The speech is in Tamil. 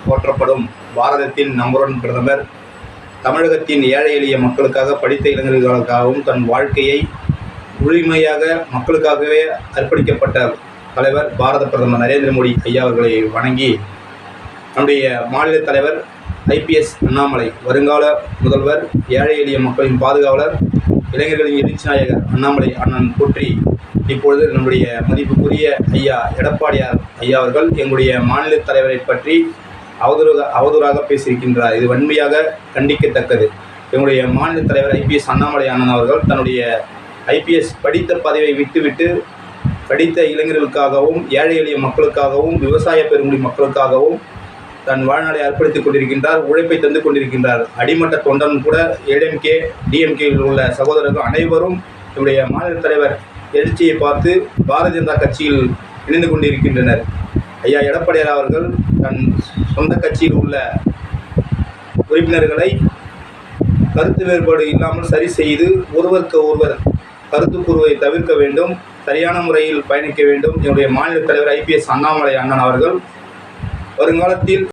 போற்றப்படும் பாரதத்தின் நம்பர் ஒன் பிரதமர். தமிழகத்தின் ஏழை எளிய மக்களுக்காக படித்த இளைஞர்களுக்காகவும் தன் வாழ்க்கையை முழுமையாக மக்களுக்காகவே அர்ப்பணிக்கப்பட்ட தலைவர் பாரத பிரதமர் நரேந்திர மோடி ஐயா அவர்களை வணங்கி நம்முடைய மாநில தலைவர் ஐபிஎஸ் அண்ணாமலை வருங்கால முதல்வர் ஏழை எளிய மக்களின் பாதுகாவலர் இளைஞர்களின் எழுச்சி நாயகர் அண்ணாமலை அண்ணன் போற்றி இப்பொழுது நம்முடைய மதிப்புக்குரிய ஐயா எடப்பாடியார் ஐயா அவர்கள் எங்களுடைய மாநில தலைவரை பற்றி அவதூறாக அவதூறாக பேசியிருக்கின்றார். இது வன்மையாக கண்டிக்கத்தக்கது. எங்களுடைய மாநில தலைவர் ஐபிஎஸ் அண்ணாமலை அண்ணன் அவர்கள் தன்னுடைய ஐபிஎஸ் படித்த பதவியை விட்டுவிட்டு படித்த இளைஞர்களுக்காகவும் ஏழை எளிய மக்களுக்காகவும் விவசாய பெருங்குடி மக்களுக்காகவும் தன் வாழ்நாளை அர்ப்பணித்துக் கொண்டிருக்கின்றார் உழைப்பை தந்து கொண்டிருக்கின்றார். அடிமட்ட தொண்டன் கூட ஏடிஎம்கே டிஎம்கேயில் உள்ள சகோதரர்கள் அனைவரும் என்னுடைய மாநில தலைவர் எழுச்சியை பார்த்து பாரதிய ஜனதா கட்சியில் இணைந்து கொண்டிருக்கின்றனர். ஐயா எடப்பாடியார் அவர்கள் தன் சொந்த கட்சியில் உள்ள உறுப்பினர்களை கருத்து வேறுபாடு இல்லாமல் சரி செய்து ஒருவருக்கு ஒருவர் கருத்து கூறுவதை தவிர்க்க வேண்டும் சரியான முறையில் பயணிக்க வேண்டும். என்னுடைய மாநில தலைவர் ஐபிஎஸ் அண்ணாமலை அண்ணன் அவர்கள் வருங்காலத்தில்